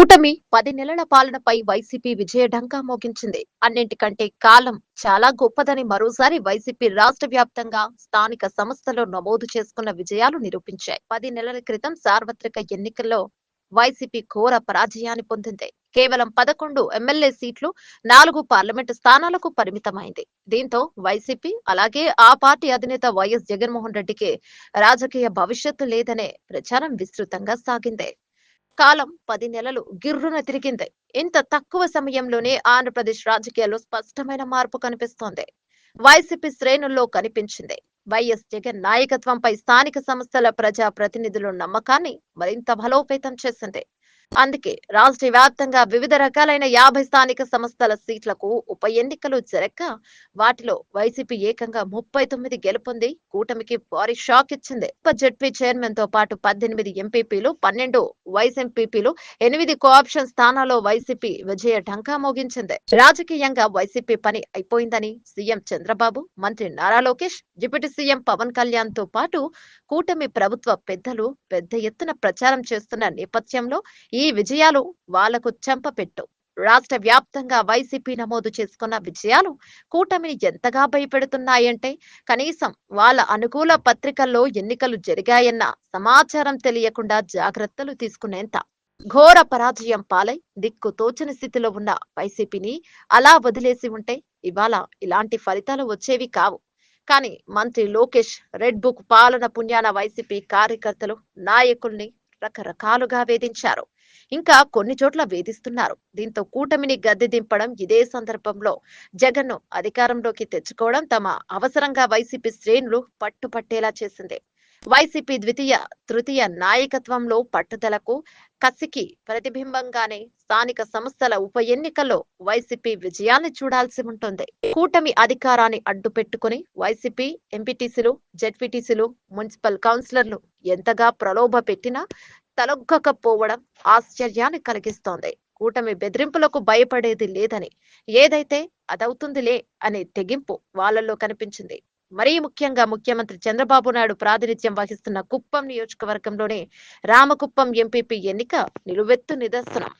కూటమి పది నెలల పాలనపై వైసీపీ విజయ మోగించింది. అన్నింటికంటే కాలం చాలా గొప్పదని మరోసారి వైసీపీ రాష్ట్ర వ్యాప్తంగా స్థానిక సంస్థలో నమోదు చేసుకున్న విజయాలు నిరూపించాయి. పది నెలల క్రితం సార్వత్రిక ఎన్నికల్లో వైసీపీ ఘోర పరాజయాన్ని పొందింది. కేవలం పదకొండు ఎమ్మెల్యే సీట్లు నాలుగు పార్లమెంటు స్థానాలకు పరిమితమైంది. దీంతో వైసీపీ అలాగే ఆ పార్టీ అధినేత వైఎస్ జగన్మోహన్ రెడ్డికి రాజకీయ భవిష్యత్తు లేదనే ప్రచారం విస్తృతంగా సాగింది. కాలం పది నెలలు గిర్రున తిరిగింది. ఇంత తక్కువ సమయంలోనే ఆంధ్రప్రదేశ్ రాజకీయాల్లో స్పష్టమైన మార్పు కనిపిస్తోంది. వైసీపీ శ్రేణుల్లో కనిపించింది. వైఎస్ జగన్ నాయకత్వంపై స్థానిక సంస్థల ప్రజా ప్రతినిధుల నమ్మకాన్ని మరింత బలోపేతం చేసింది. అందుకే రాష్ట్ర వ్యాప్తంగా వివిధ రకాలైన యాభై స్థానిక సంస్థల సీట్లకు ఉప ఎన్నికలు జరగక వాటిలో వైసీపీ ఏకంగా ముప్పై తొమ్మిది గెలుపొంది. కూటమికి భారీ షాక్ ఇచ్చింది. ఉప జడ్పీ చైర్మన్తో పాటు పద్దెనిమిది ఎంపీపీలు పన్నెండు వైస్ ఎంపీపీలు ఎనిమిది కోఆప్షన్ స్థానాల్లో వైసీపీ విజయ ఢంకా మోగించింది. రాజకీయంగా వైసీపీ పని అయిపోయిందని సీఎం చంద్రబాబు మంత్రి నారా లోకేష్ డిప్యూటీ సీఎం పవన్ కళ్యాణ్తో పాటు కూటమి ప్రభుత్వ పెద్దలు పెద్ద ఎత్తున ప్రచారం చేస్తున్న నేపథ్యంలో ఈ ఈ విజయాలు వాళ్ళకు చెంపపెట్టు రాష్ట్ర వ్యాప్తంగా వైసీపీ నమోదు చేసుకున్న విజయాలు కూటమిని ఎంతగా భయపెడుతున్నాయంటే కనీసం వాళ్ళ అనుకూల పత్రికల్లో ఎన్నికలు జరిగాయన్న సమాచారం తెలియకుండా జాగ్రత్తలు తీసుకునేంత ఘోర పరాజయం పాలై దిక్కు తోచని స్థితిలో ఉన్న వైసీపీని అలా వదిలేసి ఉంటే ఇవాళ ఇలాంటి ఫలితాలు వచ్చేవి కావు. కానీ మంత్రి లోకేష్ రెడ్ బుక్ పాలన పుణ్యాన వైసీపీ కార్యకర్తలు నాయకుల్ని రకరకాలుగా వేధించారు. ఇంకా కొన్ని చోట్ల వేధిస్తున్నారు. దీంతో కూటమిని గద్దె దింపడం ఇదే సందర్భంలో జగన్ను అధికారంలోకి తెచ్చుకోవడం తమ అవసరంగా వైసీపీ శ్రేణులు పట్టుపట్టేలా చేసింది. వైసీపీ ద్వితీయ తృతీయ నాయకత్వంలో పట్టుదలకు కసికి ప్రతిబింబంగానే స్థానిక సంస్థల ఉప ఎన్నికల్లో వైసీపీ విజయాన్ని చూడాల్సి ఉంటుంది. కూటమి అధికారాన్ని అడ్డు పెట్టుకుని వైసీపీ ఎంపీటీసీలు జెడ్పీటీసీలు మున్సిపల్ కౌన్సిలర్లు ఎంతగా ప్రలోభ పెట్టినా తలొగ్గకపోవడం ఆశ్చర్యాన్ని కలిగిస్తోంది. కూటమి బెదిరింపులకు భయపడేది లేదని ఏదైతే అదవుతుందిలే అనే తెగింపు వాళ్ళల్లో కనిపించింది. మరీ ముఖ్యంగా ముఖ్యమంత్రి చంద్రబాబు నాయుడు ప్రాతినిధ్యం వహిస్తున్న కుప్పం నియోజకవర్గంలోనే రామకుప్పం ఎంపీపీ ఎన్నిక నిలువెత్తు నిదర్శనం.